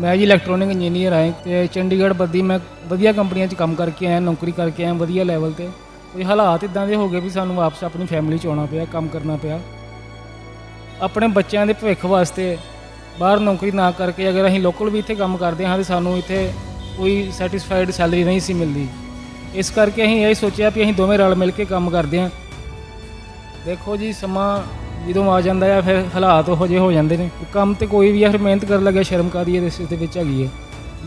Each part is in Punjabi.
ਮੈਂ ਜੀ ਇਲੈਕਟ੍ਰੋਨਿਕ ਇੰਜੀਨੀਅਰ ਹਾਂ ਤੇ ਚੰਡੀਗੜ੍ਹ ਬੱਦੀ ਮੈਂ ਵਧੀਆ ਕੰਪਨੀਆਂ 'ਚ ਕੰਮ ਕਰਕੇ ਆਇਆ, ਨੌਕਰੀ ਕਰਕੇ ਆਇਆ, ਵਧੀਆ ਲੈਵਲ ਤੇ। ਕੋਈ ਹਾਲਾਤ ਇਦਾਂ ਦੇ ਹੋ ਗਏ ਵੀ ਸਾਨੂੰ ਵਾਪਸ ਆਪਣੀ ਫੈਮਿਲੀ 'ਚ ਆਉਣਾ ਪਿਆ, ਕੰਮ ਕਰਨਾ ਪਿਆ। ਆਪਣੇ ਬੱਚਿਆਂ ਦੇ ਭਵਿੱਖ ਵਾਸਤੇ ਬਾਹਰ ਨੌਕਰੀ ਨਾ ਕਰਕੇ ਅਗਰ ਅਸੀਂ ਲੋਕਲ ਵੀ ਇੱਥੇ ਕੰਮ ਕਰਦੇ ਹਾਂ ਤੇ ਸਾਨੂੰ ਇੱਥੇ ਕੋਈ ਸੈਟੀਸਫਾਈਡ ਸੈਲਰੀ ਨਹੀਂ ਸੀ ਮਿਲਦੀ। ਇਸ ਕਰਕੇ ਅਸੀਂ ਇਹ ਸੋਚਿਆ ਵੀ ਅਸੀਂ ਦੋਵੇਂ ਰਲ ਮਿਲ ਕੇ ਕੰਮ ਕਰਦੇ ਹਾਂ। ਦੇਖੋ ਜੀ, ਸਮਾਂ ਜਦੋਂ ਆ ਜਾਂਦਾ ਆ, ਫਿਰ ਹਾਲਾਤ ਉਹੋ ਜਿਹੇ ਹੋ ਜਾਂਦੇ ਨੇ। ਕੰਮ ਤੇ ਕੋਈ ਵੀ ਆ, ਫਿਰ ਮਿਹਨਤ ਕਰਨ ਲੱਗਿਆ ਸ਼ਰਮ ਕਾਦੀ ਹੈ ਇਸ ਦੇ ਵਿੱਚ ਹੈਗੀ ਹੈ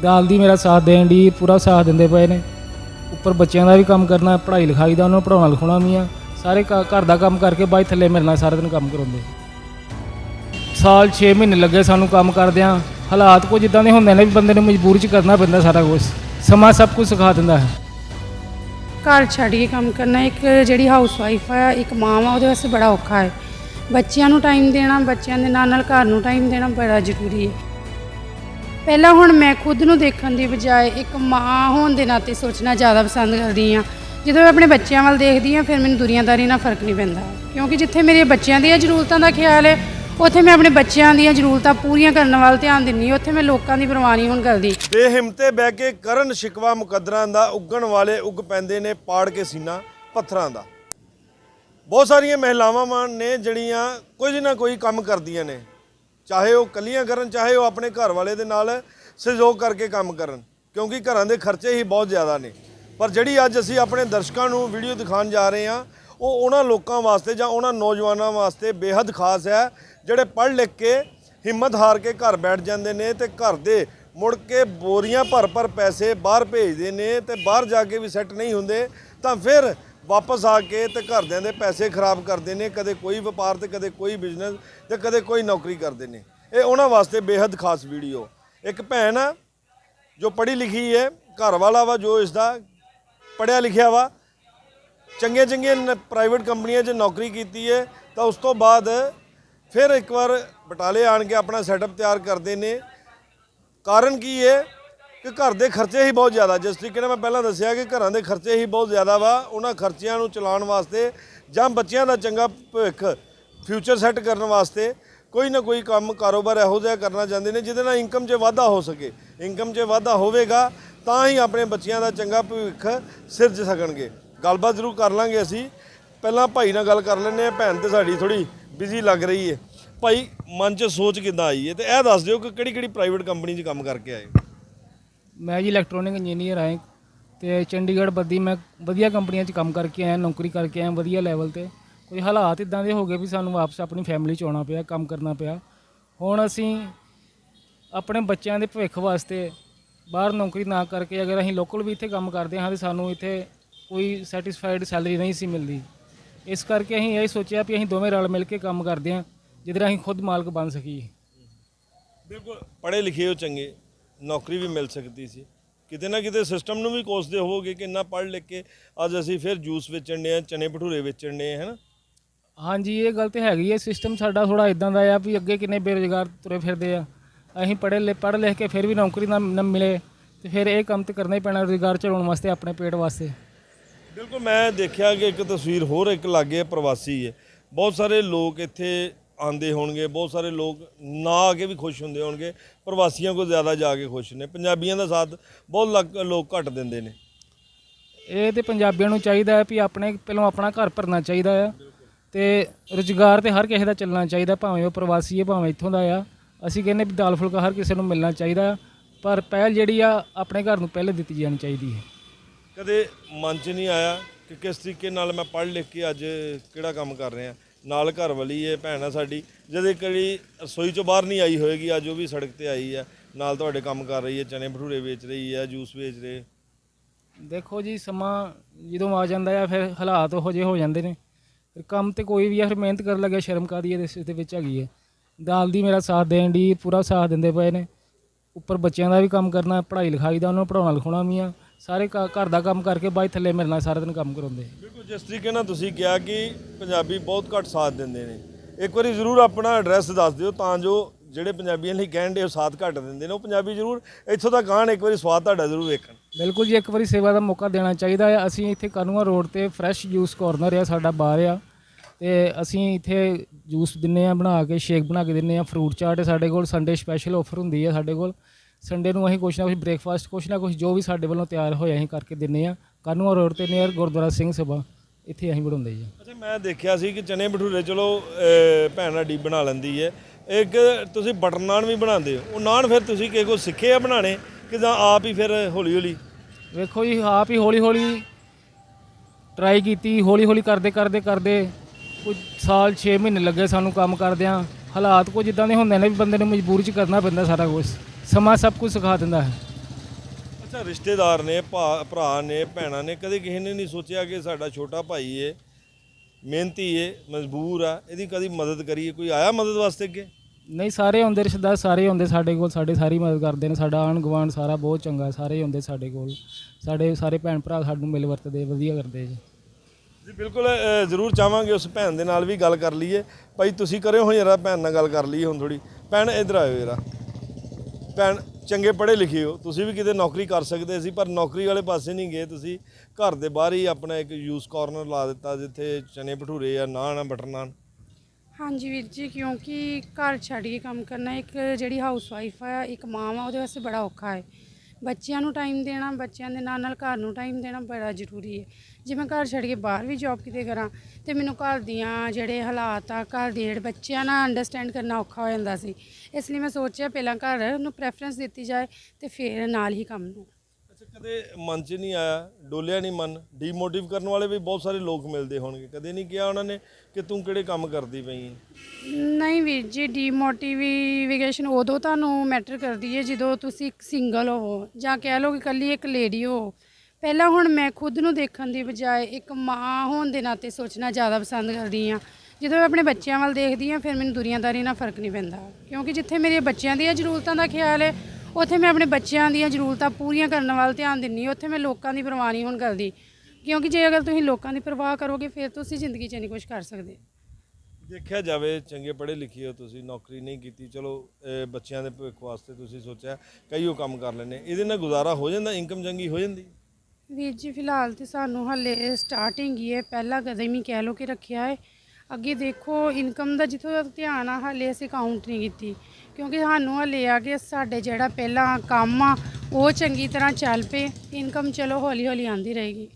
ਦਾਲ ਦੀ ਮੇਰਾ ਸਾਥ ਦੇਣ ਦੀ ਪੂਰਾ ਸਾਥ ਦਿੰਦੇ ਪਏ ਨੇ। ਉੱਪਰ ਬੱਚਿਆਂ ਦਾ ਵੀ ਕੰਮ ਕਰਨਾ, ਪੜ੍ਹਾਈ ਲਿਖਾਈ ਦਾ ਉਹਨਾਂ ਨੂੰ ਪੜਾਉਣਾ ਲਿਖਾਉਣਾ ਵੀ ਆ। ਸਾਰੇ ਘ- ਘਰ ਦਾ ਕੰਮ ਕਰਕੇ ਬਾਈ ਥੱਲੇ ਮੇਰੇ ਨਾਲ ਸਾਰਾ ਦਿਨ ਕੰਮ ਕਰਾਉਂਦੇ। ਸਾਲ 6 ਮਹੀਨੇ ਲੱਗੇ ਸਾਨੂੰ ਕੰਮ ਕਰਦਿਆਂ। ਹਾਲਾਤ ਕੁਝ ਇਦਾਂ ਦੇ ਹੁੰਦੇ ਨੇ ਵੀ ਬੰਦੇ ਨੂੰ ਮਜਬੂਰੀ 'ਚ ਕਰਨਾ ਪੈਂਦਾ ਸਾਰਾ ਕੁਝ ਸਮਾਂ ਸਭ ਕੁਝ ਸਿਖਾ ਦਿੰਦਾ ਹੈ। ਘਰ ਛੱਡ ਕੇ ਕੰਮ ਕਰਨਾ, ਇੱਕ ਜਿਹੜੀ ਹਾਊਸ ਵਾਈਫ ਆ, ਇੱਕ ਮਾਂ ਵਾ, ਉਹਦੇ ਵਾਸਤੇ ਬੜਾ ਔਖਾ ਹੈ। ਬੱਚਿਆਂ ਨੂੰ ਟਾਈਮ ਦੇਣਾ, ਬੱਚਿਆਂ ਦੇ ਨਾਲ ਨਾਲ ਘਰ ਨੂੰ ਟਾਈਮ ਦੇਣਾ ਬੜਾ ਜ਼ਰੂਰੀ ਹੈ। ਪਹਿਲਾਂ ਹੁਣ ਮੈਂ ਖੁਦ ਨੂੰ ਦੇਖਣ ਦੀ ਬਜਾਏ ਇੱਕ ਮਾਂ ਹੋਣ ਦੇ ਨਾਤੇ ਸੋਚਣਾ ਜ਼ਿਆਦਾ ਪਸੰਦ ਕਰਦੀ ਆ ਜਦੋਂ ਮੈਂ ਆਪਣੇ ਬੱਚਿਆਂ ਵੱਲ ਦੇਖਦੀ ਆ ਫਿਰ ਮੈਨੂੰ ਦੁਨੀਆਦਾਰੀ ਨਾਲ ਫ਼ਰਕ ਨਹੀਂ ਪੈਂਦਾ। ਕਿਉਂਕਿ ਜਿੱਥੇ ਮੇਰੇ ਬੱਚਿਆਂ ਦੀਆਂ ਜ਼ਰੂਰਤਾਂ ਦਾ ਖਿਆਲ ਹੈ, ਉੱਥੇ ਮੈਂ ਆਪਣੇ ਬੱਚਿਆਂ ਦੀਆਂ ਜ਼ਰੂਰਤਾਂ ਪੂਰੀਆਂ ਕਰਨ ਵੱਲ ਧਿਆਨ ਦਿੰਨੀ ਉੱਥੇ ਮੈਂ ਲੋਕਾਂ ਦੀ ਪਰਵਾਹ ਨਹੀਂ ਹੁਣ ਕਰਦੀ। ਬੇਹਿੰਮਤੇ ਬਹਿ ਕੇ ਕਰਨ ਸ਼ਿਕਵਾ ਮੁਕੱਦਰਾਂ ਦਾ ਉੱਗਣ ਵਾਲੇ ਉੱਗ ਪੈਂਦੇ ਨੇ ਪਾੜ ਕੇ ਸੀਨਾ ਪੱਥਰਾਂ ਦਾ। ਬਹੁਤ ਸਾਰੀਆਂ ਮਹਿਲਾਵਾਂ ਨੇ ਜਿਹੜੀਆਂ ਕੁਝ ਨਾ ਕੋਈ ਕੰਮ ਕਰਦੀਆਂ ਨੇ। ਚਾਹੇ ਉਹ ਕੱਲੀਆਂ ਕਰਨ, ਚਾਹੇ ਉਹ ਆਪਣੇ ਘਰ ਵਾਲੇ ਦੇ ਨਾਲ ਸਹਿਯੋਗ ਕਰਕੇ ਕੰਮ ਕਰਨ, ਕਿਉਂਕਿ ਘਰਾਂ ਦੇ ਖਰਚੇ ਹੀ ਬਹੁਤ ਜ਼ਿਆਦਾ ਨੇ। ਪਰ ਜਿਹੜੀ ਅੱਜ ਅਸੀਂ ਆਪਣੇ ਦਰਸ਼ਕਾਂ ਨੂੰ ਵੀਡੀਓ ਦਿਖਾਉਣ ਜਾ ਰਹੇ ਹਾਂ, ਉਹ ਉਹਨਾਂ ਲੋਕਾਂ ਵਾਸਤੇ ਜਾਂ ਉਹਨਾਂ ਨੌਜਵਾਨਾਂ ਵਾਸਤੇ ਬੇहद ਖਾਸ ਹੈ, ਜਿਹੜੇ ਪੜ੍ਹ ਲਿਖ ਕੇ ਹਿੰਮਤ ਹਾਰ ਕੇ ਘਰ ਬੈਠ ਜਾਂਦੇ ਨੇ ਤੇ ਘਰ ਦੇ ਮੁੜ ਕੇ ਬੋਰੀਆਂ ਭਰ ਭਰ ਪੈਸੇ ਬਾਹਰ ਭੇਜਦੇ ਨੇ ਤੇ ਬਾਹਰ ਜਾ ਕੇ ਵੀ ਸੈੱਟ ਨਹੀਂ ਹੁੰਦੇ, ਤਾਂ ਫਿਰ ਵਾਪਸ ਆ ਕੇ ਤੇ ਘਰਦਿਆਂ ਦੇ ਪੈਸੇ ਖਰਾਬ ਕਰਦੇ ਨੇ, ਕਦੇ ਕੋਈ ਵਪਾਰ ਤੇ, ਕਦੇ ਕੋਈ ਬਿਜ਼ਨਸ ਤੇ ਕਦੇ ਕੋਈ ਨੌਕਰੀ ਕਰਦੇ ਨੇ। ਇਹ ਉਹਨਾਂ ਵਾਸਤੇ ਬੇहद ਖਾਸ ਵੀਡੀਓ ਇੱਕ ਭੈਣ ਆ, ਜੋ ਪੜ੍ਹੀ ਲਿਖੀ ਹੈ, ਘਰ ਵਾਲਾ ਵਾ ਜੋ ਇਸ ਦਾ ਪੜ੍ਹਿਆ ਲਿਖਿਆ ਵਾ ਚੰਗੀਆਂ ਚੰਗੀਆਂ ਪ੍ਰਾਈਵੇਟ ਕੰਪਨੀਆਂ 'ਚ ਨੌਕਰੀ ਕੀਤੀ ਹੈ, ਤਾਂ ਉਸ ਤੋਂ ਬਾਅਦ ਫਿਰ ਇੱਕ ਵਾਰ ਬਟਾਲੇ ਆਣ ਕੇ ਆਪਣਾ ਸੈਟਅਪ ਤਿਆਰ ਕਰਦੇ ਨੇ। ਕਾਰਨ ਕੀ ਹੈ? ਕਿ ਘਰ ਦੇ ਖਰਚੇ ਹੀ ਬਹੁਤ ਜ਼ਿਆਦਾ। ਜਿਸ ਤਰੀਕੇ ਨਾਲ ਮੈਂ ਪਹਿਲਾਂ ਦੱਸਿਆ ਕਿ ਘਰਾਂ ਦੇ ਖਰਚੇ ਹੀ ਬਹੁਤ ਜ਼ਿਆਦਾ ਵਾ, ਉਹਨਾਂ ਖਰਚਿਆਂ ਨੂੰ ਚਲਾਉਣ ਵਾਸਤੇ ਜਾਂ ਬੱਚਿਆਂ ਦਾ ਚੰਗਾ ਭਵਿੱਖ ਫਿਊਚਰ ਸੈੱਟ ਕਰਨ ਵਾਸਤੇ ਕੋਈ ਨਾ ਕੋਈ ਕੰਮ ਕਾਰੋਬਾਰ ਇਹੋ ਜਿਹਾ ਕਰਨਾ ਚਾਹੁੰਦੇ ਨੇ, ਜਿਹਦੇ ਨਾਲ ਇਨਕਮ 'ਚ ਵਾਧਾ ਹੋ ਸਕੇ। ਇਨਕਮ 'ਚ ਵਾਧਾ ਹੋਵੇਗਾ, ਤਾਂ ਹੀ ਆਪਣੇ ਬੱਚਿਆਂ ਦਾ ਚੰਗਾ ਭਵਿੱਖ ਸਿਰਜ ਸਕਣਗੇ। ਗੱਲਬਾਤ ਜ਼ਰੂਰ ਕਰ ਲਾਂਗੇ ਅਸੀਂ। ਪਹਿਲਾਂ ਭਾਈ ਨਾਲ ਗੱਲ ਕਰ ਲੈਂਦੇ ਆ ਭੈਣ ਤੇ ਸਾਡੀ ਥੋੜੀ ਬਿਜ਼ੀ ਲੱਗ ਰਹੀ ਹੈ। ਭਾਈ, ਮਨ 'ਚ ਸੋਚ ਕਿੱਦਾਂ ਆਈ ਹੈ? ਤੇ ਇਹ ਦੱਸ ਦਿਓ ਕਿ ਕਿਹੜੀ ਕਿਹੜੀ ਪ੍ਰਾਈਵੇਟ ਕੰਪਨੀ 'ਚ ਕੰਮ ਕਰਕੇ ਆਏ ਮੈਂ ਜੀ ਇਲੈਕਟ੍ਰੋਨਿਕ ਇੰਜੀਨੀਅਰ ਹਾਂ ਤੇ ਚੰਡੀਗੜ੍ਹ ਬੱਦੀ ਮੈਂ ਵਧੀਆ ਕੰਪਨੀਆਂ 'ਚ ਕੰਮ ਕਰਕੇ ਆਇਆ, ਨੌਕਰੀ ਕਰਕੇ ਆਇਆ ਵਧੀਆ ਲੈਵਲ ਤੇ। ਕੋਈ ਹਾਲਾਤ ਇਦਾਂ ਦੇ ਹੋ ਗਏ ਵੀ ਸਾਨੂੰ ਵਾਪਸ ਆਪਣੀ ਫੈਮਿਲੀ 'ਚ ਆਉਣਾ ਪਿਆ, ਕੰਮ ਕਰਨਾ ਪਿਆ। ਹੁਣ ਅਸੀਂ ਆਪਣੇ ਬੱਚਿਆਂ ਦੇ ਭਵਿੱਖ ਵਾਸਤੇ ਬਾਹਰ ਨੌਕਰੀ ਨਾ ਕਰਕੇ ਅਗਰ ਅਸੀਂ ਲੋਕਲ ਵੀ ਇੱਥੇ ਕੰਮ ਕਰਦੇ ਹਾਂ ਤੇ ਸਾਨੂੰ ਇੱਥੇ ਕੋਈ ਸੈਟੀਸਫਾਈਡ ਸੈਲਰੀ ਨਹੀਂ ਸੀ ਮਿਲਦੀ। ਇਸ ਕਰਕੇ ਅਸੀਂ ਇਹ ਸੋਚਿਆ ਵੀ ਅਸੀਂ ਦੋਵੇਂ ਰਲ ਮਿਲ ਕੇ ਕੰਮ ਕਰਦੇ ਹਾਂ ਜਿਹਦੇ ਅਸੀਂ ਖੁਦ ਮਾਲਕ ਬਣ ਸਕੀਏ। ਬਿਲਕੁਲ, ਪੜ੍ਹੇ ਲਿਖੇ ਹੋ ਚੰਗੇ। ਨੌਕਰੀ ਵੀ ਮਿਲ ਸਕਦੀ ਸੀ। ਕਿਤੇ ਨਾ ਕਿਤੇ ਸਿਸਟਮ ਨੂੰ ਵੀ ਕੋਸਦੇ ਹੋਵੋਗੇ ਕਿ ਇੰਨਾ ਪੜ੍ਹ ਲਿਖ ਕੇ ਅੱਜ ਅਸੀਂ ਫਿਰ ਜੂਸ ਵੇਚਣ ਦੇ ਆ ਚਨੇ ਭਟੂਰੇ ਵੇਚਣ ਦੇ ਹੈ ਨਾ ਹਾਂਜੀ ਇਹ ਗੱਲ ਤੇ ਹੈਗੀ ਹੈ। ਸਿਸਟਮ ਸਾਡਾ ਥੋੜਾ ਇਦਾਂ ਦਾ ਆ ਵੀ ਅੱਗੇ ਕਿੰਨੇ ਬੇਰੁਜ਼ਗਾਰ ਤੁਰੇ ਫਿਰਦੇ ਆ। ਅਸੀਂ ਪੜ੍ਹੇ ਲਿ ਪੜ੍ਹ ਲਿਖ ਕੇ ਫਿਰ ਵੀ ਨੌਕਰੀ ਨਾ ਨਾ ਮਿਲੇ ਤੇ ਫਿਰ ਇਹ ਕੰਮ ਤੇ ਕਰਨਾ ਹੀ ਪੈਣਾ ਰੁਜ਼ਗਾਰ ਚਲਾਉਣ ਵਾਸਤੇ ਆਪਣੇ ਪੇਟ ਵਾਸਤੇ। ਬਿਲਕੁਲ ਮੈਂ ਦੇਖਿਆ ਕਿ ਇੱਕ ਤਸਵੀਰ ਹੋਰ ਇੱਕ ਲਾਗੇ ਪ੍ਰਵਾਸੀ ਹੈ। ਬਹੁਤ ਸਾਰੇ ਲੋਕ ਇੱਥੇ ਆਂਦੇ ਹੋਣਗੇ ਬਹੁਤ ਸਾਰੇ ਲੋਕ ਨਾ ਆ ਕੇ ਵੀ ਖੁਸ਼ ਹੁੰਦੇ ਹੋਣਗੇ ਪ੍ਰਵਾਸੀਆਂ ਕੋਲ ਜ਼ਿਆਦਾ ਜਾ ਕੇ ਖੁਸ਼ ਨੇ। ਪੰਜਾਬੀਆਂ ਦਾ ਸਾਥ ਬਹੁਤ ਲੱਗ- ਲੋਕ ਘੱਟ ਦਿੰਦੇ ਨੇ। ਇਹ ਤੇ ਪੰਜਾਬੀਆਂ ਨੂੰ ਚਾਹੀਦਾ ਹੈ ਵੀ ਆਪਣੇ ਪਹਿਲਾਂ ਆਪਣਾ ਘਰ ਭਰਨਾ ਚਾਹੀਦਾ ਆ ਤੇ ਰੁਜ਼ਗਾਰ ਤੇ ਹਰ ਕਿਸੇ ਦਾ ਚੱਲਣਾ ਚਾਹੀਦਾ ਭਾਵੇਂ ਉਹ ਪ੍ਰਵਾਸੀ ਹੈ ਭਾਵੇਂ ਇੱਥੋਂ ਦਾ ਆ। ਅਸੀਂ ਕਹਿੰਦੇ ਵੀ ਦਾਲ ਫੁਲਕਾ ਹਰ ਕਿਸੇ ਨੂੰ ਮਿਲਣਾ ਚਾਹੀਦਾ ਪਰ ਪਹਿਲ ਜਿਹੜੀ ਆ ਆਪਣੇ ਘਰ ਨੂੰ ਪਹਿਲੇ ਦਿੱਤੀ ਜਾਣੀ ਚਾਹੀਦੀ ਹੈ। ਕਦੇ ਮਨ 'ਚ ਨਹੀਂ ਆਇਆ ਕਿ ਕਿਸ ਤਰੀਕੇ ਨਾਲ ਮੈਂ ਪੜ੍ਹ ਲਿਖ ਕੇ ਅੱਜ ਕਿਹੜਾ ਕੰਮ ਕਰ ਰਿਹਾ? ਨਾਲ ਘਰ ਵਾਲੀ ਹੈ, ਭੈਣ ਆ ਸਾਡੀ। ਜਦੇ ਕੜੀ ਰਸੋਈ ਚੋਂ ਬਾਹਰ ਨਹੀਂ ਆਈ ਹੋਏਗੀ, ਅੱਜ ਉਹ ਵੀ ਸੜਕ ਤੇ ਆਈ ਹੈ। ਨਾਲ ਤੁਹਾਡੇ ਕੰਮ ਕਰ ਰਹੀ ਹੈ, ਚਨੇ ਭਟੂਰੇ ਵੇਚ ਰਹੀ ਹੈ, ਜੂਸ ਵੇਚ ਰਹੇ। ਦੇਖੋ ਜੀ, ਸਮਾਂ ਜਦੋਂ ਆ ਜਾਂਦਾ ਆ ਫਿਰ ਹਾਲਾਤ ਉਹੋ ਜਿਹੇ ਹੋ ਜਾਂਦੇ ਨੇ। ਫਿਰ ਕੰਮ ਤੇ ਕੋਈ ਵੀ ਆ, ਫਿਰ ਮਿਹਨਤ ਕਰਨ ਲੱਗਿਆ, ਸ਼ਰਮ ਕਾਦੀ ਹੈ ਇਸ ਦੇ ਵਿੱਚ ਹੈਗੀ ਹੈ। ਦਾਲ ਦੀ ਮੇਰਾ ਸਾਥ ਦੇਣ ਦੀ ਪੂਰਾ ਸਾਥ ਦਿੰਦੇ ਪਏ ਨੇ। ਉੱਪਰ ਬੱਚਿਆਂ ਦਾ ਵੀ ਕੰਮ ਕਰਨਾ, ਪੜ੍ਹਾਈ ਲਿਖਾਈ ਦਾ, ਉਹਨਾਂ ਨੂੰ ਪੜਾਉਣਾ ਲਿਖਾਉਣਾ ਵੀ ਆ। ਸਾਰੇ ਘ- ਘਰ ਦਾ ਕੰਮ ਕਰਕੇ 'ਚ ਥੱਲੇ ਮੇਰੇ ਨਾਲ ਸਾਰਾ ਦਿਨ ਕੰਮ ਕਰਾਉਂਦੇ। ਬਿਲਕੁਲ ਜਿਸ ਤਰੀਕੇ ਨਾਲ ਤੁਸੀਂ ਕਿਹਾ ਕਿ ਪੰਜਾਬੀ ਬਹੁਤ ਘੱਟ ਸਾਥ ਦਿੰਦੇ ਨੇ ਇੱਕ ਵਾਰੀ ਜ਼ਰੂਰ ਆਪਣਾ ਐਡਰੈਸ ਦੱਸ ਦਿਓ ਤਾਂ ਜੋ ਜਿਹੜੇ ਪੰਜਾਬੀਆਂ ਲਈ ਕਹਿਣ ਦੇ ਉਹ ਸਾਥ ਘੱਟ ਦਿੰਦੇ ਨੇ ਉਹ ਪੰਜਾਬੀ ਜ਼ਰੂਰ ਇੱਥੋਂ ਦਾ ਗਾਣ ਇੱਕ ਵਾਰੀ ਸਵਾਦ ਤੁਹਾਡਾ ਜ਼ਰੂਰ ਵੇਖਣ। ਬਿਲਕੁਲ ਜੀ ਇੱਕ ਵਾਰੀ ਸੇਵਾ ਦਾ ਮੌਕਾ ਦੇਣਾ ਚਾਹੀਦਾ ਹੈ। ਅਸੀਂ ਇੱਥੇ ਕਾਨੂੰਆ ਰੋਡ ਤੇ ਫਰੈਸ਼ ਜੂਸ ਕਾਰਨਰ ਆ ਸਾਡਾ ਬਾਰ ਆ। ਤੇ ਅਸੀਂ ਇੱਥੇ ਜੂਸ ਦਿੰਨੇ ਆ ਬਣਾ ਕੇ ਸ਼ੇਕ ਬਣਾ ਕੇ ਦਿੰਨੇ ਆ ਫਰੂਟ ਚਾਟ ਹੈ ਸਾਡੇ ਕੋਲ ਸੰਡੇ ਸਪੈਸ਼ਲ ਆਫਰ ਹੁੰਦੀ ਹੈ ਸਾਡੇ ਕੋਲ। ਸੰਡੇ ਨੂੰ ਅਸੀਂ ਕੁਛ ਨਾ ਕੁਛ ਬ੍ਰੇਕਫਾਸਟ ਕੁਛ ਨਾ ਕੁਛ ਜੋ ਵੀ ਸਾਡੇ ਵੱਲੋਂ ਤਿਆਰ ਹੋਇਆ ਅਸੀਂ ਕਰਕੇ ਦਿੰਨੇ ਆ ਕਾਨੂੰਨ ਰੋਡ ਤੇ ਨੀਅਰ ਗੁਰਦੁਆਰਾ ਸਿੰਘ ਸਭਾ ਇੱਥੇ ਅਸੀਂ ਬਣਾਉਂਦੇ ਜੀ। ਅੱਛਾ ਮੈਂ ਦੇਖਿਆ ਸੀ ਕਿ ਚਨੇ ਭਟੂਰੇ ਚਲੋ ਭੈਣ ਸਾਡੀ ਬਣਾ ਲੈਂਦੀ ਹੈ। ਇੱਕ ਤੁਸੀਂ ਬਟਰ ਨਾਨ ਵੀ ਬਣਾਉਂਦੇ ਹੋ। ਉਹ ਨਾਨ ਫਿਰ ਤੁਸੀਂ ਕਿਸੇ ਕੋਲ ਸਿੱਖੇ ਆ ਬਣਾਣੇ ਕਿ ਜਾਂ ਆਪ ਹੀ ਫਿਰ ਹੌਲੀ ਹੌਲੀ ਵੇਖੋ ਜੀ ਆਪ ਹੀ ਹੌਲੀ ਹੌਲੀ ਟਰਾਈ ਕੀਤੀ ਹੌਲੀ ਹੌਲੀ ਕਰਦੇ ਕਰਦੇ ਕਰਦੇ ਕੁਝ ਸਾਲ 6 ਮਹੀਨੇ ਲੱਗੇ ਸਾਨੂੰ ਕੰਮ ਕਰਦਿਆਂ। ਹਾਲਾਤ ਕੁਝ ਇਦਾਂ ਦੇ ਹੁੰਦੇ ਨੇ ਵੀ ਬੰਦੇ ਨੂੰ ਮਜਬੂਰੀ 'ਚ ਕਰਨਾ ਪੈਂਦਾ ਸਾਰਾ ਕੁਝ ਸਮਾਂ ਸਭ ਕੁਝ ਸਿਖਾ ਦਿੰਦਾ ਹੈ। ਅੱਛਾ ਰਿਸ਼ਤੇਦਾਰ ਨੇ ਭਾ- ਭਰਾ ਨੇ ਭੈਣਾਂ ਨੇ ਕਦੇ ਕਿਸੇ ਨੇ ਨਹੀਂ ਸੋਚਿਆ ਕਿ ਸਾਡਾ ਛੋਟਾ ਭਾਈ ਏ ਮਿਹਨਤੀ ਏ ਮਜਬੂਰ ਆ ਇਹਦੀ ਕਦੀ ਮਦਦ ਕਰੀਏ? ਕੋਈ ਆਇਆ ਮਦਦ ਵਾਸਤੇ ਅੱਗੇ? ਨਹੀਂ ਸਾਰੇ ਆਉਂਦੇ ਰਿਸ਼ਤੇਦਾਰ ਸਾਰੇ ਆਉਂਦੇ ਸਾਡੇ ਕੋਲ ਸਾਡੇ ਸਾਰੀ ਮਦਦ ਕਰਦੇ ਨੇ ਸਾਡਾ ਆਣ ਗੁਆਂਢ ਸਾਰਾ ਬਹੁਤ ਚੰਗਾ ਸਾਰੇ ਆਉਂਦੇ ਸਾਡੇ ਕੋਲ। ਸਾਡੇ ਸਾਰੇ ਭੈਣ ਭਰਾ ਸਾਨੂੰ ਮਿਲ ਵਰਤਦੇ ਵਧੀਆ ਕਰਦੇ ਜੀ। ਜੀ, ਬਿਲਕੁਲ ਜ਼ਰੂਰ ਚਾਹਾਂਗੇ ਉਸ ਭੈਣ ਦੇ ਨਾਲ ਵੀ ਗੱਲ ਕਰ ਲਈਏ। ਭਾਈ, ਤੁਸੀਂ ਕਰਿਓ ਹੁਣ ਜਰਾ ਭੈਣ ਨਾਲ ਗੱਲ ਕਰ ਲਈਏ ਹੁਣ ਥੋੜੀ ਭੈਣ, ਇੱਧਰ ਆਇਓ ਜਰਾ। ਭੈਣ, ਚੰਗੇ ਪੜ੍ਹੇ ਲਿਖੇ ਹੋ। ਤੁਸੀਂ ਵੀ ਕਿਤੇ ਨੌਕਰੀ ਕਰ ਸਕਦੇ ਸੀ, ਪਰ ਨੌਕਰੀ ਵਾਲੇ ਪਾਸੇ ਨਹੀਂ ਗਏ। ਤੁਸੀਂ ਘਰ ਦੇ ਬਾਹਰ ਹੀ ਆਪਣਾ ਇੱਕ ਯੂਸ ਕਾਰਨਰ ਲਾ ਦਿੱਤਾ, ਜਿੱਥੇ ਚਨੇ ਭਟੂਰੇ ਆ, ਨਾਨ ਆ ਬਟਰ ਨਾਨ ਹਾਂਜੀ ਵੀਰ ਜੀ, ਕਿਉਂਕਿ ਘਰ ਛੱਡ ਕੇ ਕੰਮ ਕਰਨਾ ਇੱਕ ਜਿਹੜੀ ਹਾਊਸ ਵਾਈਫ ਆ, ਇੱਕ ਮਾਂ ਆ ਉਹਦੇ ਵਾਸਤੇ ਬੜਾ ਔਖਾ ਹੈ। ਬੱਚਿਆਂ ਨੂੰ ਟਾਈਮ ਦੇਣਾ, ਬੱਚਿਆਂ ਦੇ ਨਾਲ ਨਾਲ ਘਰ ਨੂੰ ਟਾਈਮ ਦੇਣਾ ਬੜਾ ਜ਼ਰੂਰੀ ਹੈ। ਜੇ ਮੈਂ ਘਰ ਛੱਡ ਕੇ ਬਾਹਰ ਵੀ ਜੌਬ ਕਿਤੇ ਕਰਾਂ, ਤੇ ਮੈਨੂੰ ਘਰ ਦੀਆਂ ਜਿਹੜੇ ਹਾਲਾਤ ਆ, ਘਰ ਦੇ ਜਿਹੜੇ ਬੱਚਿਆਂ ਨਾਲ ਅੰਡਰਸਟੈਂਡ ਕਰਨਾ ਔਖਾ ਹੋ ਜਾਂਦਾ ਸੀ। ਇਸ ਲਈ ਮੈਂ ਸੋਚਿਆ ਪਹਿਲਾਂ ਘਰ ਨੂੰ ਪ੍ਰੈਫਰੈਂਸ ਦਿੱਤੀ ਜਾਏ ਤੇ ਫਿਰ ਨਾਲ ਹੀ ਕੰਮ ਨੂੰ। ਕਦੇ ਮਨ 'ਚ ਨਹੀਂ ਆਇਆ, ਡੋਲਿਆ ਨਹੀਂ ਮਨ ਡੀਮੋਟਿਵ ਕਰਨ ਵਾਲੇ ਵੀ ਬਹੁਤ ਸਾਰੇ ਲੋਕ ਮਿਲਦੇ ਹੋਣਗੇ। ਕਦੇ ਨਹੀਂ ਕਿਹਾ ਉਹਨਾਂ ਨੇ ਕਿ ਤੂੰ ਕਿਹੜੇ ਕੰਮ ਕਰਦੀ ਪਈ ਹੈ ਨਹੀਂ ਵੀਰ ਜੀ ਡੀਮੋਟੀਵੇਸ਼ਨ ਉਦੋਂ ਤੁਹਾਨੂੰ ਮੈਟਰ ਕਰਦੀ ਹੈ ਜਦੋਂ ਤੁਸੀਂ ਇੱਕ ਸਿੰਗਲ ਹੋਵੋ ਜਾਂ ਕਹਿ ਲਓ ਕਿ ਇਕੱਲੀ ਇੱਕ ਲੇਡੀ ਹੋ। ਪਹਿਲਾਂ ਹੁਣ ਮੈਂ ਖੁਦ ਨੂੰ ਦੇਖਣ ਦੀ ਬਜਾਏ ਇੱਕ ਮਾਂ ਹੋਣ ਦੇ ਨਾਤੇ ਸੋਚਣਾ ਜ਼ਿਆਦਾ ਪਸੰਦ ਕਰਦੀ ਹਾਂ ਜਦੋਂ ਮੈਂ ਆਪਣੇ ਬੱਚਿਆਂ ਵੱਲ ਦੇਖਦੀ ਹਾਂ ਫਿਰ ਮੈਨੂੰ ਦੁਨੀਆਦਾਰੀ ਨਾਲ ਫ਼ਰਕ ਨਹੀਂ ਪੈਂਦਾ। ਕਿਉਂਕਿ ਜਿੱਥੇ ਮੇਰੇ ਬੱਚਿਆਂ ਦੀਆਂ ਜ਼ਰੂਰਤਾਂ ਦਾ ਖਿਆਲ ਹੈ ਉੱਥੇ ਮੈਂ ਆਪਣੇ ਬੱਚਿਆਂ ਦੀਆਂ ਜ਼ਰੂਰਤਾਂ ਪੂਰੀਆਂ ਕਰਨ ਵੱਲ ਧਿਆਨ ਹਾਂ। ਉੱਥੇ ਮੈਂ ਲੋਕਾਂ ਦੀ ਪਰਵਾਹ ਨਹੀਂ ਹੁਣ ਕਰਦੀ। ਕਿਉਂਕਿ ਜੇ ਅਗਰ ਤੁਸੀਂ ਲੋਕਾਂ ਦੀ ਪਰਵਾਹ ਕਰੋਗੇ ਫਿਰ ਤੁਸੀਂ ਜ਼ਿੰਦਗੀ 'ਚ ਨਹੀਂ ਕੁਝ ਕਰ ਸਕਦੇ। ਦੇਖਿਆ ਜਾਵੇ ਚੰਗੇ ਪੜ੍ਹੇ ਲਿਖੇ ਹੋ ਤੁਸੀਂ ਨੌਕਰੀ ਨਹੀਂ ਕੀਤੀ ਚਲੋ ਬੱਚਿਆਂ ਦੇ ਭਵਿੱਖ ਵਾਸਤੇ ਤੁਸੀਂ ਸੋਚਿਆ ਕਈ ਉਹ ਕੰਮ ਕਰ ਲੈਣੇ ਇਹਦੇ ਨਾਲ ਗੁਜ਼ਾਰਾ ਹੋ ਜਾਂਦਾ ਇਨਕਮ ਚੰਗੀ ਹੋ ਜਾਂਦੀ? ਵੀਰ ਜੀ ਫਿਲਹਾਲ ਤੇ ਸਾਨੂੰ ਹੱਲੇ ਸਟਾਰਟਿੰਗ ਹੀ ਹੈ। ਪਹਿਲਾ ਕਦਮ ਹੀ ਕਹਿ ਲੋ ਕਿ ਰੱਖਿਆ ਹੈ। ਅੱਗੇ ਦੇਖੋ ਇਨਕਮ ਦਾ ਜਿੱਥੋਂ ਤੱਕ ਧਿਆਨ ਆ ਹੱਲੇ ਅਸੀਂ ਕਾਊਂਟ ਨਹੀਂ ਕੀਤੀ। ਕਿਉਂਕਿ ਸਾਨੂੰ ਹੱਲੇ ਆ ਕਿ ਸਾਡੇ ਜਿਹੜਾ ਪਹਿਲਾਂ ਕੰਮ ਆ ਉਹ ਚੰਗੀ ਤਰ੍ਹਾਂ ਚੱਲ ਪਏ ਇਨਕਮ ਚਲੋ ਹੌਲੀ ਹੌਲੀ ਆਂਦੀ ਰਹੇਗੀ।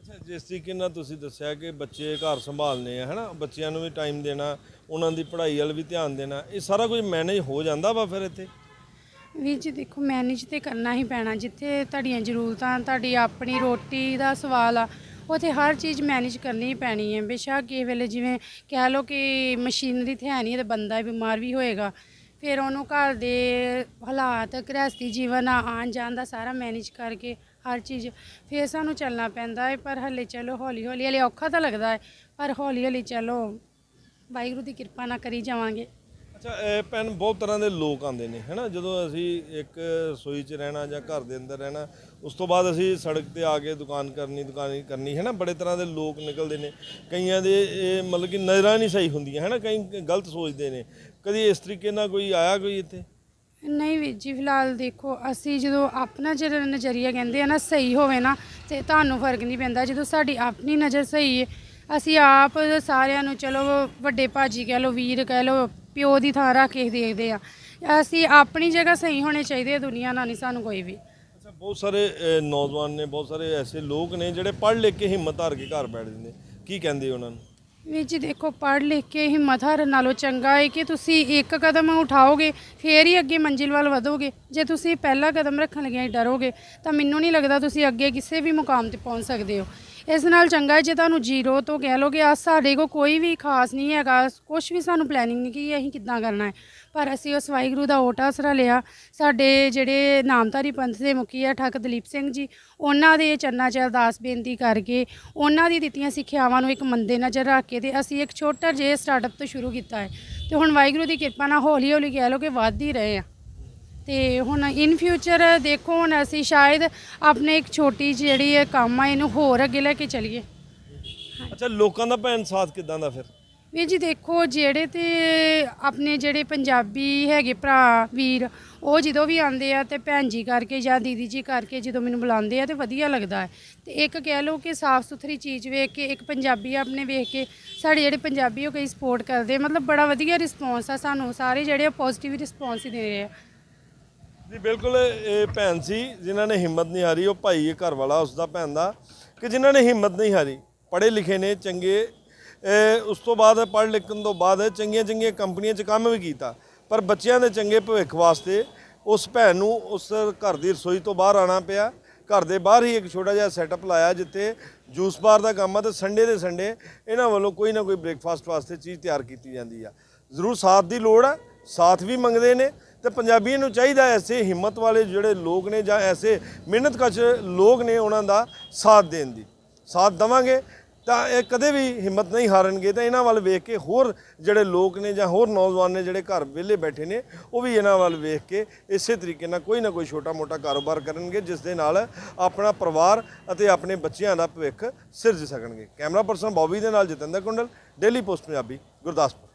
ਅੱਛਾ ਜਿਸ ਤਰੀਕੇ ਨਾਲ ਤੁਸੀਂ ਦੱਸਿਆ ਕਿ ਬੱਚੇ ਘਰ ਸੰਭਾਲਨੇ ਆ ਹੈਨਾ? ਬੱਚਿਆਂ ਨੂੰ ਵੀ ਟਾਈਮ ਦੇਣਾ ਉਹਨਾਂ ਦੀ ਪੜ੍ਹਾਈ ਵੱਲ ਵੀ ਧਿਆਨ ਦੇਣਾ ਇਹ ਸਾਰਾ ਕੁਝ ਮੈਨੇਜ ਹੋ ਜਾਂਦਾ ਵਾ ਫਿਰ ਇੱਥੇ? ਵੀਰ ਜੀ ਦੇਖੋ ਮੈਨੇਜ ਤੇ ਕਰਨਾ ਹੀ ਪੈਣਾ ਜਿੱਥੇ ਤੁਹਾਡੀਆਂ ਜ਼ਰੂਰਤਾਂ ਤੁਹਾਡੀ ਆਪਣੀ ਰੋਟੀ ਦਾ ਸਵਾਲ ਆ ਉਥੇ ਹਰ ਚੀਜ਼ ਮੈਨੇਜ ਕਰਨੀ ਹੀ ਪੈਣੀ ਹੈ। ਬੇਸ਼ੱਕ ਕਿਸੇ ਵੇਲੇ ਜਿਵੇਂ ਕਹਿ ਲਓ ਕਿ ਮਸ਼ੀਨਰੀ ਤੇ ਹੈ ਨਹੀਂ ਤੇ ਬੰਦਾ ਬਿਮਾਰ ਵੀ ਹੋਏਗਾ। ਫਿਰ ਉਹਨੂੰ ਘਰ ਦੇ ਹਾਲਾਤ ਗ੍ਰਹਸਤੀ ਜੀਵਨ ਆਉਣ ਜਾਣ ਦਾ ਸਾਰਾ ਮੈਨੇਜ ਕਰਕੇ ਹਰ ਚੀਜ਼ ਫਿਰ ਸਾਨੂੰ ਚੱਲਣਾ ਪੈਂਦਾ ਹੈ, ਪਰ ਹੱਲੇ ਚਲੋ ਹੌਲੀ ਹੌਲੀ, ਹਲੇ ਔਖਾ ਤਾਂ ਲੱਗਦਾ ਹੈ, ਪਰ ਹੌਲੀ ਹੌਲੀ ਚਲੋ ਵਾਹਿਗੁਰੂ ਦੀ ਕਿਰਪਾ ਨਾਲ ਕਰੀ ਜਾਵਾਂਗੇ। ਅੱਛਾ, ਇਹ ਪੈਨ ਬਹੁਤ ਤਰ੍ਹਾਂ ਦੇ ਲੋਕ ਆਉਂਦੇ ਨੇ, ਹੈਨਾ? ਜਦੋਂ ਅਸੀਂ ਇੱਕ ਰਸੋਈ 'ਚ ਰਹਿਣਾ ਜਾਂ ਘਰ ਦੇ ਅੰਦਰ ਰਹਿਣਾ, ਉਸ ਤੋਂ ਬਾਅਦ ਅਸੀਂ ਸੜਕ ਤੇ ਆ ਕੇ ਦੁਕਾਨ ਕਰਨੀ ਦੁਕਾਨ ਕਰਨੀ, ਹੈਨਾ? ਬੜੇ ਤਰ੍ਹਾਂ ਦੇ ਲੋਕ ਨਿਕਲਦੇ ਨੇ। ਕਈਆਂ ਦੇ ਇਹ ਮਤਲਬ ਕਿ ਨਜ਼ਰਾਂ ਨਹੀਂ ਸਹੀ ਹੁੰਦੀਆਂ, ਹੈਨਾ? ਕਈ ਗਲਤ ਸੋਚਦੇ ਨੇ। ਕਦੀ ਇਸ ਤਰੀਕੇ ਨਾਲ ਕੋਈ ਆਇਆ ਕੋਈ ਇੱਥੇ? ਨਹੀਂ ਵੀਰ ਜੀ ਫਿਲਹਾਲ ਦੇਖੋ ਅਸੀਂ ਜਦੋਂ ਆਪਣਾ ਜਿਹੜਾ ਨਜ਼ਰੀਆ ਕਹਿੰਦੇ ਆ ਨਾ ਸਹੀ ਹੋਵੇ ਨਾ ਤੇ ਤੁਹਾਨੂੰ ਫ਼ਰਕ ਨਹੀਂ ਪੈਂਦਾ। ਜਦੋਂ ਸਾਡੀ ਆਪਣੀ ਨਜ਼ਰ ਸਹੀ ਹੈ ਅਸੀਂ ਆਪ ਸਾਰਿਆਂ ਨੂੰ ਚਲੋ ਵੱਡੇ ਭਾਜੀ ਕਹਿ ਲਓ ਵੀਰ ਕਹਿ ਲਓ ਪਿਓ ਦੀ ਥਾਂ ਰੱਖ ਕੇ ਦੇਖਦੇ ਆ। ਅਸੀਂ ਆਪਣੀ ਜਗ੍ਹਾ ਸਹੀ ਹੋਣੇ ਚਾਹੀਦੇ ਆ ਦੁਨੀਆ ਨਾਲ ਨਹੀਂ ਸਾਨੂੰ ਕੋਈ ਵੀ। ਅੱਛਾ ਬਹੁਤ ਸਾਰੇ ਨੌਜਵਾਨ ਨੇ ਬਹੁਤ ਸਾਰੇ ਐਸੇ ਲੋਕ ਨੇ ਜਿਹੜੇ ਪੜ੍ਹ ਲਿਖ ਕੇ ਹਿੰਮਤ ਹਾਰ ਕੇ ਘਰ ਬੈਠ ਜਾਂਦੇ ਕੀ ਕਹਿੰਦੇ ਉਹਨਾਂ ਨੂੰ? ਵੀਰ ਜੀ, ਦੇਖੋ, ਪੜ੍ਹ ਲਿਖ ਕੇ ਹਿੰਮਤ ਹਾਰਨ ਨਾਲੋਂ ਚੰਗਾ ਹੈ ਕਿ ਤੁਸੀਂ ਇੱਕ ਕਦਮ ਉਠਾਓਗੇ, ਫੇਰ ਹੀ ਅੱਗੇ ਮੰਜ਼ਿਲ ਵੱਲ ਵਧੋਗੇ। ਜੇ ਤੁਸੀਂ ਪਹਿਲਾ ਕਦਮ ਰੱਖਣ ਲੱਗਿਆਂ ਹੀ ਡਰੋਗੇ, ਤਾਂ ਮੈਨੂੰ ਨਹੀਂ ਲੱਗਦਾ ਤੁਸੀਂ ਅੱਗੇ ਕਿਸੇ ਵੀ ਮੁਕਾਮ ਤੇ ਪਹੁੰਚ ਸਕਦੇ ਹੋ। ਇਸ ਨਾਲ ਚੰਗਾ ਜੇ ਤੁਹਾਨੂੰ ਜ਼ੀਰੋ ਤੋਂ ਕਹਿ ਲੋਗੇ ਆ ਸਾਡੇ ਕੋ ਕੋਈ ਵੀ ਖਾਸ ਨਹੀਂ ਹੈਗਾ ਕੁਝ ਵੀ ਸਾਨੂੰ ਪਲੈਨਿੰਗ ਨਹੀਂ ਕਿ ਅਸੀਂ ਕਿੱਦਾਂ ਕਰਨਾ ਹੈ। ਪਰ ਅਸੀਂ ਉਸ ਵਾਹਿਗੁਰੂ ਦਾ ਓਟਾ ਆਸਰਾ ਲਿਆ। ਸਾਡੇ ਜਿਹੜੇ ਨਾਮਧਾਰੀ ਪੰਥ ਦੇ ਮੁਖੀ ਆ ਠੱਕ ਦਲੀਪ ਸਿੰਘ ਜੀ, ਉਹਨਾਂ ਦੇ ਚਰਨਾਂ 'ਚ ਅਰਦਾਸ ਬੇਨਤੀ ਕਰਕੇ ਉਹਨਾਂ ਦੀ ਦਿੱਤੀਆਂ ਸਿੱਖਿਆਵਾਂ ਨੂੰ ਇੱਕ ਮੰਦੇ ਨਜ਼ਰ ਰੱਖ ਕੇ ਤੇ ਅਸੀਂ ਇੱਕ ਛੋਟਾ ਜਿਹਾ ਸਟਾਰਟਅਪ ਤੋਂ ਸ਼ੁਰੂ ਕੀਤਾ ਹੈ। ਤੇ ਹੁਣ ਵਾਹਿਗੁਰੂ ਦੀ ਕਿਰਪਾ ਨਾਲ ਹੌਲੀ ਹੌਲੀ ਕਹਿ ਲਓ ਕਿ ਵੱਧ ਹੀ ਰਹੇ ਆ। ਤੇ ਹੁਣ ਇਨ ਫਿਊਚਰ ਦੇਖੋ ਹੁਣ ਅਸੀਂ ਸ਼ਾਇਦ ਆਪਣੇ ਇੱਕ ਛੋਟੀ ਜਿਹੀ ਜਿਹੜੀ ਇਹ ਕੰਮ ਆ ਇਹਨੂੰ ਹੋਰ ਅੱਗੇ ਲੈ ਕੇ ਚੱਲੀਏ। ਅੱਛਾ ਲੋਕਾਂ ਦਾ ਭੈਣ ਸਾਥ ਕਿਦਾਂ ਦਾ ਫਿਰ? ਵੀਰ ਜੀ ਦੇਖੋ ਜਿਹੜੇ ਤੇ ਆਪਣੇ ਜਿਹੜੇ ਪੰਜਾਬੀ ਹੈਗੇ ਭਰਾ ਵੀਰ ਉਹ ਜਦੋਂ ਵੀ ਆਉਂਦੇ ਆ ਤੇ ਭੈਣ ਜੀ ਕਰਕੇ ਜਾਂ ਦੀਦੀ ਜੀ ਕਰਕੇ ਜਦੋਂ ਮੈਨੂੰ ਬੁਲਾਉਂਦੇ ਆ ਤੇ ਵਧੀਆ ਲੱਗਦਾ ਹੈ। ਤੇ ਇੱਕ ਕਹਿ ਲਓ ਕਿ ਸਾਫ਼ ਸੁਥਰੀ ਚੀਜ਼ ਵੇਖ ਕੇ ਇੱਕ ਪੰਜਾਬੀ ਆਪਣੇ ਵੇਖ ਕੇ ਸਾਡੇ ਜਿਹੜੇ ਪੰਜਾਬੀ ਉਹ ਕਈ ਸਪੋਰਟ ਕਰਦੇ ਮਤਲਬ ਬੜਾ ਵਧੀਆ ਰਿਸਪੌਂਸ ਆ ਸਾਨੂੰ ਸਾਰੇ ਜਿਹੜੇ ਪੋਜ਼ਿਟਿਵ ਰਿਸਪੌਂਸ ਹੀ ਦੇ ਰਹੇ ਆ। ਜੀ, ਬਿਲਕੁਲ, ਇਹ ਭੈਣ ਸੀ, ਜਿਨ੍ਹਾਂ ਨੇ ਹਿੰਮਤ ਨਹੀਂ ਹਾਰੀ, ਉਹ ਭਾਈ, ਇਹ ਘਰ ਵਾਲਾ ਉਸ ਦਾ ਭੈਣ ਦਾ, ਕਿ ਜਿਨ੍ਹਾਂ ਨੇ ਹਿੰਮਤ ਨਹੀਂ ਹਾਰੀ, ਪੜ੍ਹੇ ਲਿਖੇ ਨੇ, ਚੰਗੇ ਉਸ ਤੋਂ ਬਾਅਦ, ਪੜ੍ਹ ਲਿਖਣ ਤੋਂ ਬਾਅਦ, ਚੰਗੀਆਂ ਚੰਗੀਆਂ ਕੰਪਨੀਆਂ 'ਚ ਕੰਮ ਵੀ ਕੀਤਾ, ਪਰ ਬੱਚਿਆਂ ਦੇ ਚੰਗੇ ਭਵਿੱਖ ਵਾਸਤੇ, ਉਸ ਭੈਣ ਨੂੰ ਉਸ ਘਰ ਦੀ ਰਸੋਈ ਤੋਂ ਬਾਹਰ ਆਣਾ ਪਿਆ, ਘਰ ਦੇ ਬਾਹਰ ਹੀ ਇੱਕ ਛੋਟਾ ਜਿਹਾ ਸੈਟਅਪ ਲਾਇਆ, ਜਿੱਥੇ ਜੂਸ ਬਾਰ ਦਾ ਕੰਮ ਆ, ਤੇ ਸੰਡੇ ਦੇ ਸੰਡੇ ਇਹਨਾਂ ਵੱਲੋਂ ਕੋਈ ਨਾ ਕੋਈ ਬ੍ਰੇਕਫਾਸਟ ਵਾਸਤੇ ਚੀਜ਼ ਤਿਆਰ ਕੀਤੀ ਜਾਂਦੀ ਆ। ਜ਼ਰੂਰ ਸਾਥ ਦੀ ਲੋੜ ਆ, ਸਾਥ ਵੀ ਮੰਗਦੇ ਨੇ ਤੇ ਪੰਜਾਬੀਆਂ ਨੂੰ ਚਾਹੀਦਾ ਐਸੇ ਹਿੰਮਤ ਵਾਲੇ ਜਿਹੜੇ ਲੋਕ ਨੇ ਜਾਂ ਐਸੇ ਮਿਹਨਤਕਸ਼ ਲੋਕ ਨੇ ਉਹਨਾਂ ਦਾ ਸਾਥ ਦੇਣ ਦੀ। ਸਾਥ ਦਵਾਂਗੇ ਤਾਂ ਇਹ ਕਦੇ ਵੀ ਹਿੰਮਤ ਨਹੀਂ ਹਾਰਨਗੇ ਤਾਂ ਇਹਨਾਂ ਵੱਲ ਵੇਖ ਕੇ ਹੋਰ ਜਿਹੜੇ ਲੋਕ ਨੇ ਜਾਂ ਹੋਰ ਨੌਜਵਾਨ ਨੇ ਜਿਹੜੇ ਘਰ ਵਿਹਲੇ ਬੈਠੇ ਨੇ, ਉਹ ਵੀ ਇਹਨਾਂ ਵੱਲ ਵੇਖ ਕੇ ਇਸੇ ਤਰੀਕੇ ਨਾਲ ਕੋਈ ਨਾ ਕੋਈ ਛੋਟਾ-ਮੋਟਾ ਕਾਰੋਬਾਰ ਕਰਨਗੇ, ਜਿਸ ਦੇ ਨਾਲ ਆਪਣਾ ਪਰਿਵਾਰ ਅਤੇ ਆਪਣੇ ਬੱਚਿਆਂ ਦਾ ਭਵਿੱਖ ਸਿਰਜ ਸਕਣਗੇ। ਕੈਮਰਾ ਪਰਸਨ ਬੌਬੀ ਦੇ ਨਾਲ ਜਤਿੰਦਰ ਕੁੰਡਲ, ਡੇਲੀ ਪੋਸਟ ਪੰਜਾਬੀ, ਗੁਰਦਾਸਪੁਰ।